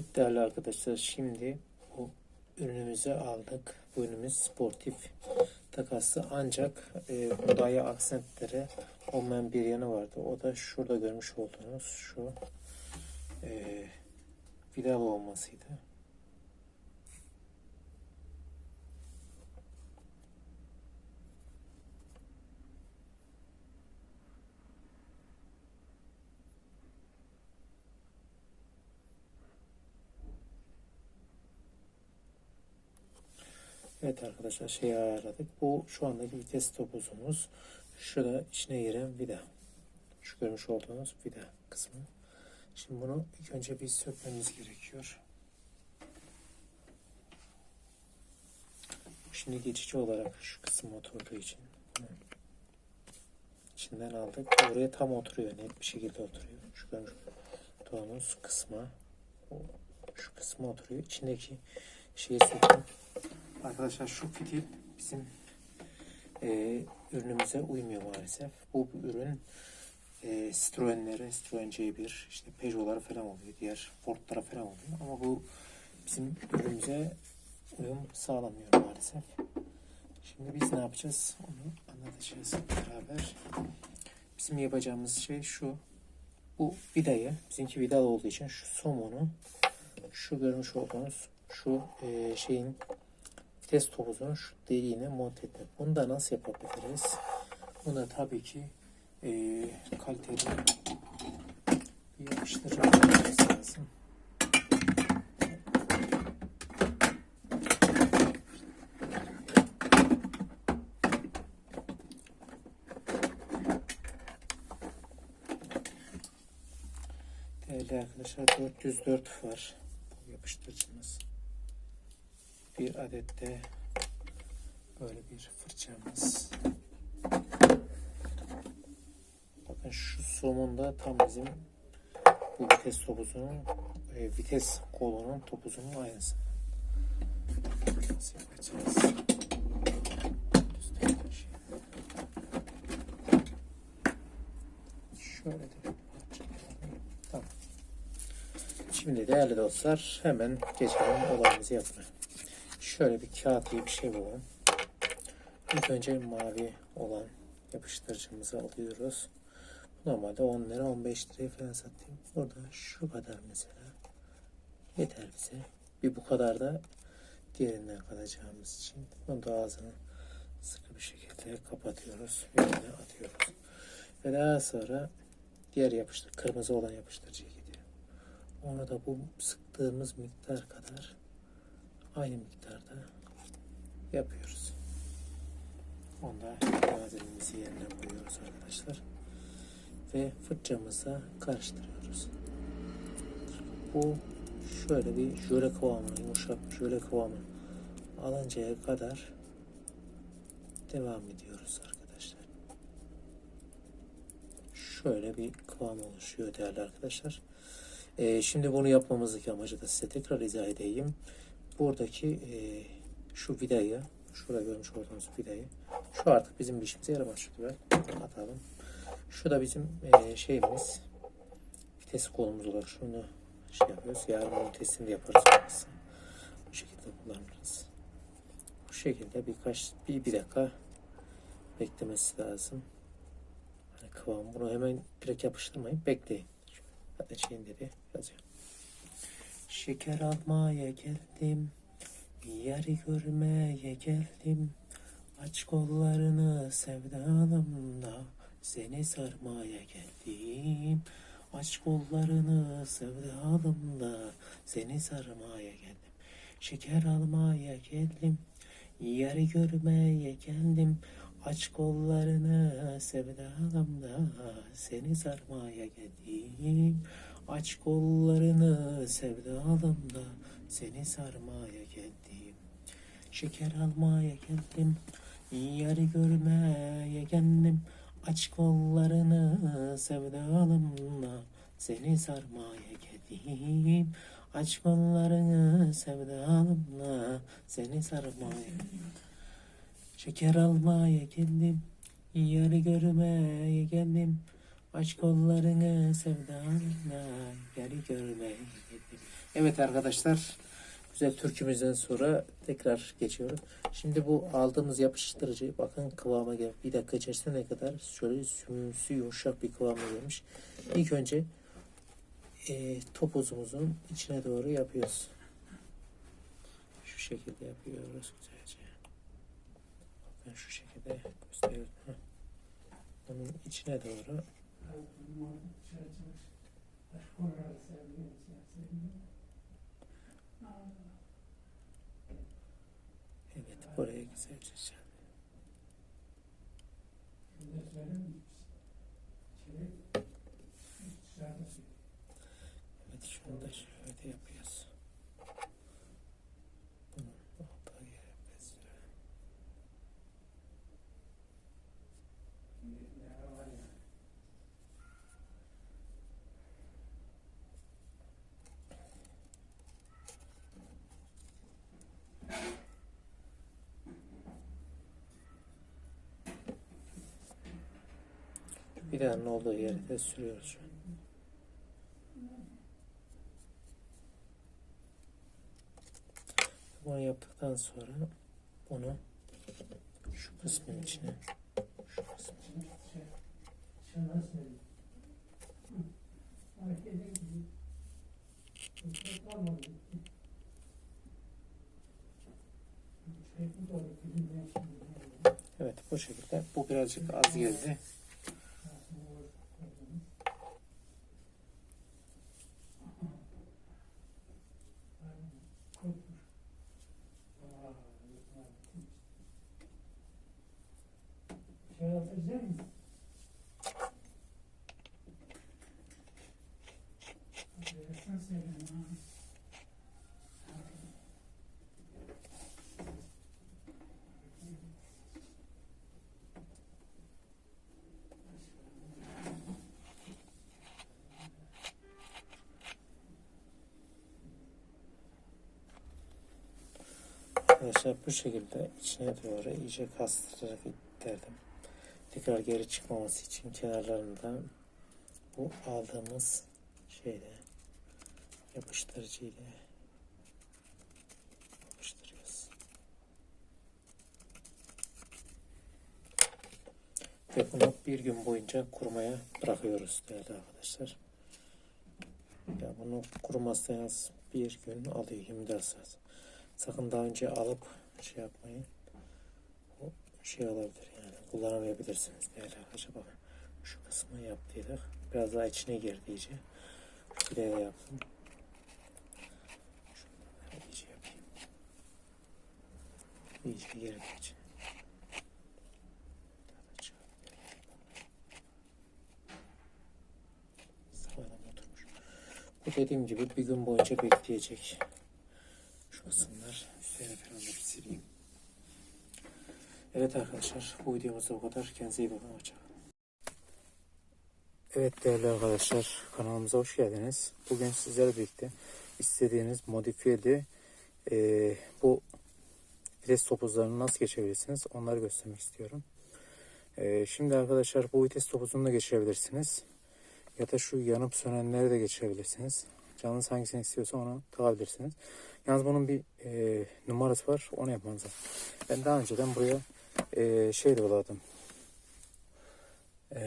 Evet değerli arkadaşlar şimdi bu ürünümüzü aldık. Bu ürünümüz sportif takası ancak e, budaya aksentlere olmayan bir yanı vardı. O da şurada görmüş olduğunuz şu e, vidalı olmasıydı. Evet arkadaşlar şeyi ayarladık. Bu şu andaki vites topuzumuz. Şurada içine giren vida. Şu görmüş olduğunuz vida kısmı. Şimdi bunu ilk önce bir sökmemiz gerekiyor. Şimdi geçici olarak şu kısım oturduğu için içinden aldık. Oraya tam oturuyor. Net bir şekilde oturuyor. Şu görmüş olduğunuz kısma şu kısma oturuyor. İçindeki şeyi söktüm. Arkadaşlar şu fitil bizim e, ürünümüze uymuyor maalesef. Bu ürün e, Citroen'lere, Citroen C1, işte Peugeot'lara falan oluyor. Diğer Ford'lara falan oluyor. Ama bu bizim ürünümüze uyum sağlamıyor maalesef. Şimdi biz ne yapacağız? Onu anlatacağız beraber. Bizim yapacağımız şey şu. Bu vidayı, bizimki vidalı olduğu için şu somonu, şu görmüş olduğunuz şu e, şeyin vites topuzunun şu deliğine monte etmek. Bunu da nasıl yapabiliriz? Bunu da tabii ki e, kaliteli bir yapıştırıcı lazım. Değerli arkadaşlar 404 var bu yapıştırıcımız. Bir adet de böyle bir fırçamız. Bakın şu somunda tam bizim bu vites topuzunun e, vites kolunun topuzunun aynısı. Nasıl yapacağız? Şöyle de. Tamam. Şimdi değerli dostlar hemen geçelim olayımızı yapmaya. Şöyle bir kağıt gibi bir şey bulalım. İlk önce mavi olan yapıştırıcımızı alıyoruz. Normalde 10 lira 15 liraya falan satayım. Burada şu kadar mesela. Yeter bize. Bir bu kadar da diğerinden kalacağımız için. Bunu da ağzını sıkı bir şekilde kapatıyoruz. Ve yine atıyoruz. Ve daha sonra diğer yapıştır, kırmızı olan yapıştırıcıya gidiyor. Onu da bu sıktığımız miktar kadar aynı miktarda yapıyoruz. Onda malzememizi yerine koyuyoruz arkadaşlar. Ve fırçamıza karıştırıyoruz. Bu şöyle bir jöle kıvamı, yumuşak jöle kıvamı alıncaya kadar devam ediyoruz arkadaşlar. Şöyle bir kıvam oluşuyor değerli arkadaşlar. Ee, şimdi bunu yapmamızdaki amacı da size tekrar izah edeyim. Buradaki e, şu vidayı, şurada görmüş olduğunuz vidayı, şu artık bizim bir işimize yaramaz düvel. Atalım. Şu da bizim e, şeyimiz, vites kolumuz olarak şunu şey yapıyoruz. Yarın bunun testini de yaparız. Bu şekilde kullanırız. Bu şekilde birkaç, bir, bir dakika beklemesi lazım. Hani kıvam. Bunu hemen direkt yapıştırmayın. Bekleyin. Zaten şeyinde de yazıyor. Şeker almaya geldim. Bir yer görmeye geldim. Aç kollarını sevdalımda. Seni sarmaya geldim. Aç kollarını sevdalımda. Seni sarmaya geldim. Şeker almaya geldim. Yer görmeye geldim. Aç kollarını sevdalımda. Seni sarmaya geldim. Aç kollarını sevdalımda. Seni sarmaya geldim. Şeker almaya geldim. Yer görmeye geldim. Aç kollarını sevdalımla seni sarmaya geldim. Aç kollarını sevdalımla seni sarmaya Şeker almaya geldim. Yer görmeye geldim. Aç kollarını sevdana gel görmeye gittim. Evet arkadaşlar güzel türkümüzden sonra tekrar geçiyorum. Şimdi bu aldığımız yapıştırıcı bakın kıvama gel. Bir dakika içerisinde ne kadar şöyle sümsü yumuşak bir kıvama gelmiş. İlk önce e, topuzumuzun içine doğru yapıyoruz. Şu şekilde yapıyoruz güzelce. Bakın şu şekilde gösteriyorum. Bunun içine doğru evet buraya güzelce çal- Evet şunu da şöyle yapıyoruz. Bunu ortaya yapıyoruz. De olduğu yere de sürüyoruz şu an. Bunu yaptıktan sonra bunu şu kısmın içine şu kısmın Evet bu şekilde. Bu birazcık az geldi. Arkadaşlar bu şekilde içine doğru iyice kastırarak ittirdim. Tekrar geri çıkmaması için kenarlarından bu aldığımız şeyle yapıştırıcıyla yapıştırıyoruz. Ve bunu bir gün boyunca kurumaya bırakıyoruz değerli arkadaşlar. Ya bunu kuruması bir gün alıyor 24 saat. Sakın daha önce alıp şey yapmayın. Bu şey olabilir yani kullanamayabilirsiniz değerli arkadaşlar. Bakın şu kısmı yaptıydık. Biraz daha içine girdi iyice. Şu de yaptım. Da iyice yapayım. İyice girdi içine. Bu dediğim gibi bir gün boyunca bekleyecek. Şu kısımlar üstlerine sileyim. Evet arkadaşlar bu videomuzda bu kadar. Kendinize iyi bakın. Hoşçakalın. Evet değerli arkadaşlar kanalımıza hoş geldiniz. Bugün sizlerle birlikte istediğiniz modifiyeli eee, bu vites topuzlarını nasıl geçebilirsiniz onları göstermek istiyorum. Eee, şimdi arkadaşlar bu vites topuzunu da geçirebilirsiniz. Ya da şu yanıp sönenleri de geçirebilirsiniz. Canınız hangisini istiyorsa ona takabilirsiniz. Yalnız bunun bir e, numarası var. Onu yapmanız lazım. Ben daha önceden buraya e, şey doladım. E,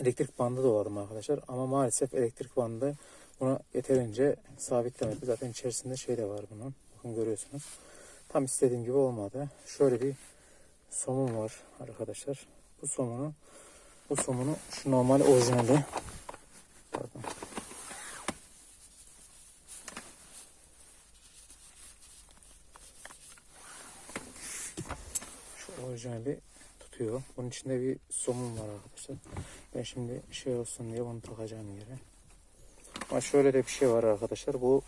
elektrik bandı doladım arkadaşlar. Ama maalesef elektrik bandı buna yeterince sabitlemedi. Zaten içerisinde şey de var bunun. Bakın görüyorsunuz. Tam istediğim gibi olmadı. Şöyle bir somun var arkadaşlar. Bu somunu bu somunu şu normal orijinali pardon Şu orijinali tutuyor. Bunun içinde bir somun var arkadaşlar. Ben şimdi şey olsun diye bunu takacağım yere. Ama şöyle de bir şey var arkadaşlar. Bu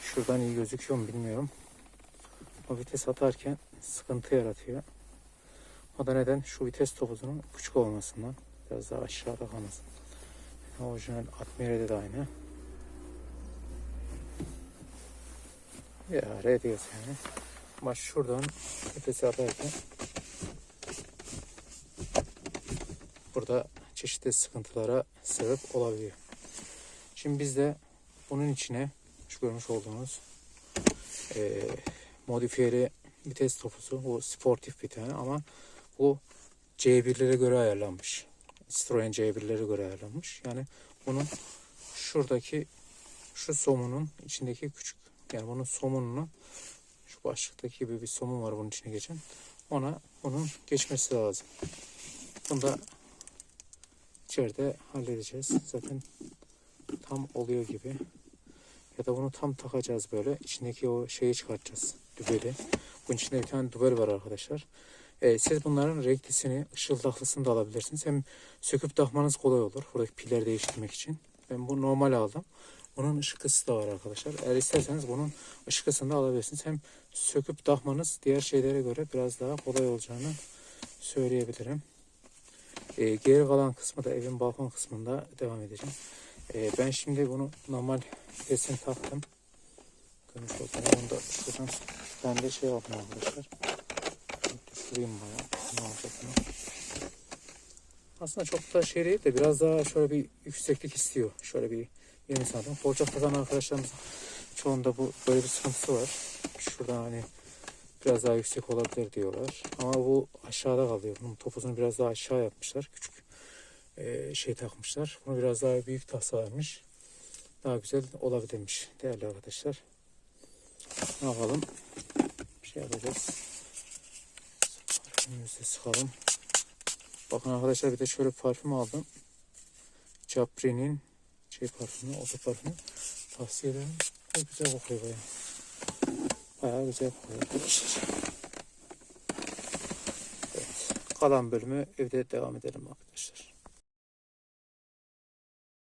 şuradan iyi gözüküyor mu bilmiyorum. O vites atarken sıkıntı yaratıyor. O da neden? Şu vites topuzunun küçük olmasından. Biraz daha aşağıda kalmasın. Orijinal Admiral'de de aynı. Ya ediyoruz yani. Ama şuradan vitesi atarken burada çeşitli sıkıntılara sebep olabiliyor. Şimdi biz de bunun içine şu görmüş olduğunuz eee modifiyeli vites topuzu. Bu sportif bir tane ama bu C1'lere göre ayarlanmış. Citroen C1'lere göre ayarlanmış. Yani bunun şuradaki şu somunun içindeki küçük yani bunun somununu başlıktaki gibi bir somun var bunun içine geçen. Ona bunun geçmesi lazım. Bunu da içeride halledeceğiz. Zaten tam oluyor gibi. Ya da bunu tam takacağız böyle. İçindeki o şeyi çıkartacağız. Dübeli. Bunun içinde bir tane dübel var arkadaşlar. Ee, siz bunların renklisini, ışıldaklısını da alabilirsiniz. Hem söküp takmanız kolay olur. Buradaki pilleri değiştirmek için. Ben bu normal aldım. Bunun ışık ısı da var arkadaşlar. Eğer isterseniz bunun ışık ısını da alabilirsiniz. Hem söküp takmanız diğer şeylere göre biraz daha kolay olacağını söyleyebilirim. Ee, geri kalan kısmı da evin balkon kısmında devam edeceğim. Ee, ben şimdi bunu normal vitesini taktım. Görmüş olduğunuz onu da şuradan ben de şey yaptım arkadaşlar. Düşüreyim bayağı. Ne bunu? Aslında çok da şey değil de biraz daha şöyle bir yükseklik istiyor. Şöyle bir 20 santim. Kolçak takan arkadaşlarımız çoğunda bu böyle bir sıkıntısı var. Şuradan hani biraz daha yüksek olabilir diyorlar. Ama bu aşağıda kalıyor. Bunun topuzunu biraz daha aşağı yapmışlar. Küçük eee, şey takmışlar. Bunu biraz daha büyük tasarlamış. Daha güzel olabilirmiş değerli arkadaşlar. Ne yapalım? Bir şey yapacağız. Parfümümüzü sıkalım. Bakın arkadaşlar bir de şöyle parfüm aldım. Capri'nin şey parfümü, oto parfümü. Tavsiye ederim. Çok güzel kokuyor bayağı. Bayağı güzel kokuyor. Evet. Kalan bölümü evde devam edelim arkadaşlar.